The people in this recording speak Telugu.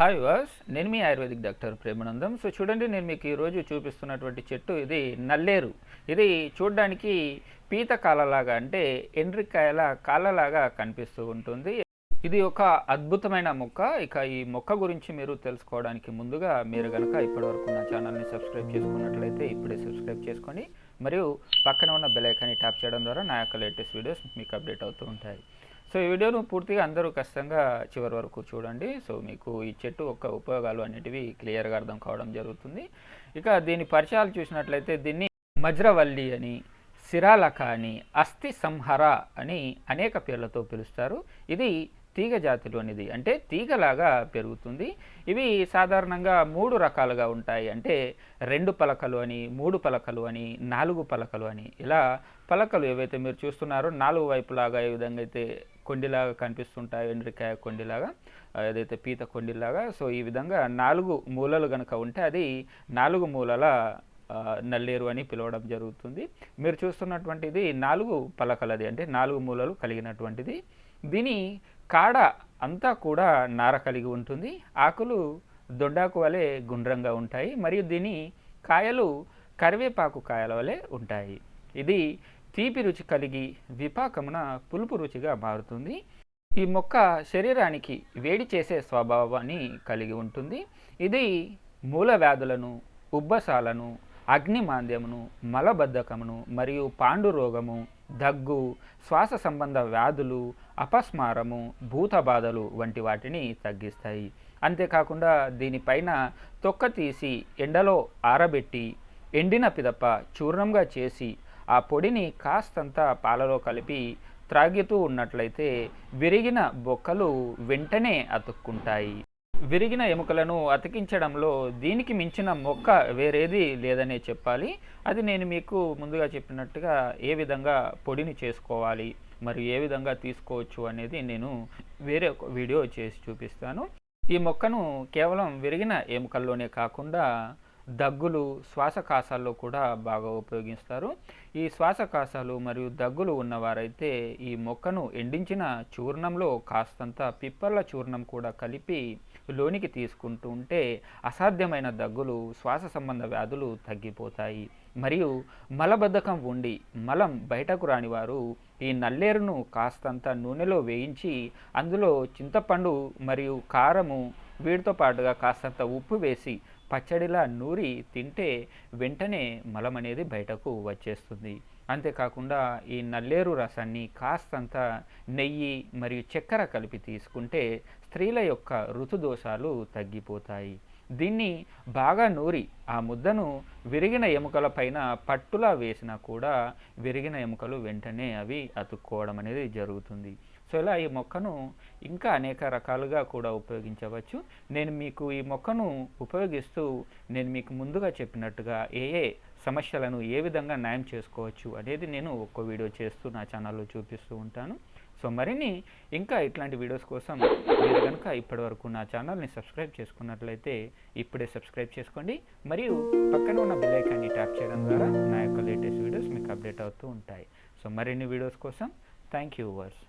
హాయ్ వాస్ నేను మీ ఆయుర్వేదిక్ డాక్టర్ ప్రేమానందం. సో చూడండి నేను మీకు ఈరోజు చూపిస్తున్నటువంటి చెట్టు ఇది నల్లేరు. ఇది చూడడానికి పీత కాలలాగా అంటే ఎండ్రికాయల కాలలాగా కనిపిస్తూ ఉంటుంది. ఇది ఒక అద్భుతమైన మొక్క. ఇక ఈ మొక్క గురించి మీరు తెలుసుకోవడానికి ముందుగా మీరు కనుక ఇప్పటివరకు నా ఛానల్ని సబ్స్క్రైబ్ చేసుకున్నట్లయితే ఇప్పుడే సబ్స్క్రైబ్ చేసుకొని మరియు పక్కన ఉన్న బెల్ ఐకాన్ని ట్యాప్ చేయడం ద్వారా నా యొక్క లేటెస్ట్ వీడియోస్ మీకు అప్డేట్ అవుతూ ఉంటాయి. సో ఈ వీడియోను పూర్తిగా అందరూ ఖచ్చితంగా చివరి వరకు చూడండి. సో మీకు ఈ చెట్టు యొక్క ఉపయోగాలు అనేటివి క్లియర్గా అర్థం కావడం జరుగుతుంది. ఇక దీని పరిచయాలు చూసినట్లయితే దీన్ని మజ్రవల్లి అని సిరాలక అని అస్థి సంహర అని అనేక పేర్లతో పిలుస్తారు. ఇది తీగ జాతిలోనిది. అంటే తీగలాగా పెరుగుతుంది. ఇవి సాధారణంగా మూడు రకాలుగా ఉంటాయి. అంటే రెండు పలకలు అని మూడు పలకలు అని నాలుగు పలకలు అని. ఇలా పలకలు ఏవైతే మీరు చూస్తున్నారో నాలుగు వైపులాగా ఏ విధంగా అయితే కొండిలాగా కనిపిస్తుంటాయి ఎండ్రికాయ కొండిలాగా ఏదైతే పీత కొండిలాగా. సో ఈ విధంగా నాలుగు మూలలు కనుక ఉంటే అది నాలుగు మూలల నల్లేరు అని పిలవడం జరుగుతుంది. మీరు చూస్తున్నటువంటిది నాలుగు పలకలది అంటే నాలుగు మూలలు కలిగినటువంటిది. దీని కాడ అంతా కూడా నార కలిగి ఉంటుంది. ఆకులు దొడ్డాకు వలె గుండ్రంగా ఉంటాయి. మరియు దీని కాయలు కరివేపాకు కాయల వలె ఉంటాయి. ఇది తీపి రుచి కలిగి విపాకమున పులుపు రుచిగా మారుతుంది. ఈ మొక్క శరీరానికి వేడి చేసే స్వభావాన్ని కలిగి ఉంటుంది. ఇది మూల వ్యాధులను ఉబ్బసాలను అగ్నిమాంద్యమును మలబద్ధకమును మరియు పాండు రోగము దగ్గు శ్వాస సంబంధ వ్యాధులు అపస్మారము భూత బాధలు వంటి వాటిని తగ్గిస్తాయి. అంతేకాకుండా దీనిపైన తొక్క తీసి ఎండలో ఆరబెట్టి ఎండిన పిదప చూర్ణంగా చేసి ఆ పొడిని కాస్తంత పాలలో కలిపి త్రాగుతూ ఉన్నట్లయితే విరిగిన బొక్కలు వెంటనే అతుక్కుంటాయి. విరిగిన ఎముకలను అతికించడంలో దీనికి మించిన మొక్క వేరేది లేదనే చెప్పాలి. అది నేను మీకు ముందుగా చెప్పినట్టుగా ఏ విధంగా పొడిని చేసుకోవాలి మరియు ఏ విధంగా తీసుకోవచ్చు అనేది నేను వేరే ఒక వీడియో చేసి చూపిస్తాను. ఈ మొక్కను కేవలం విరిగిన ఎముకల్లోనే కాకుండా దగ్గులు శ్వాసకాశాల్లో కూడా బాగా ఉపయోగిస్తారు. ఈ శ్వాసకాశాలు మరియు దగ్గులు ఉన్నవారైతే ఈ మొక్కను ఎండించిన చూర్ణంలో కాస్తంత పిప్పర్ల చూర్ణం కూడా కలిపి లోనికి తీసుకుంటూ ఉంటే అసాధ్యమైన దగ్గులు శ్వాస సంబంధ వ్యాధులు తగ్గిపోతాయి. మరియు మలబద్ధకం ఉండి మలం బయటకు రాని వారు ఈ నల్లేరును కాస్తంత నూనెలో వేయించి అందులో చింతపండు మరియు కారము వీటితో పాటుగా కాస్తంత ఉప్పు వేసి పచ్చడిలా నూరి తింటే వెంటనే మలం అనేది బయటకు వచ్చేస్తుంది. అంతేకాకుండా ఈ నల్లేరు రసాన్ని కాస్తంత నెయ్యి మరియు చక్కెర కలిపి తీసుకుంటే స్త్రీల యొక్క ఋతుదోషాలు తగ్గిపోతాయి. దీన్ని బాగా నూరి ఆ ముద్దను విరిగిన ఎముకల పైన పట్టులా వేసినా కూడా విరిగిన ఎముకలు వెంటనే అవి అతుక్కోవడం అనేది జరుగుతుంది. సో ఇలా ఈ మొక్కను ఇంకా అనేక రకాలుగా కూడా ఉపయోగించవచ్చు. నేను మీకు ఈ మొక్కను ఉపయోగిస్తూ నేను మీకు ముందుగా చెప్పినట్టుగా ఏ ఏ సమస్యలను ఏ విధంగా న్యాయం చేసుకోవచ్చు అనేది నేను ఒక్కో వీడియో చేస్తూ నా ఛానల్లో చూపిస్తూ ఉంటాను. సో మరిన్ని ఇంకా ఇట్లాంటి వీడియోస్ కోసం మీరు కనుక ఇప్పటివరకు నా ఛానల్ని సబ్స్క్రైబ్ చేసుకున్నట్లయితే ఇప్పుడే సబ్స్క్రైబ్ చేసుకోండి. మరియు పక్కన ఉన్న బెల్ ట్యాప్ చేయడం ద్వారా నా యొక్క లేటెస్ట్ వీడియోస్ మీకు అప్డేట్ అవుతూ ఉంటాయి. సో మరిన్ని వీడియోస్ కోసం థ్యాంక్ యూ వర్స్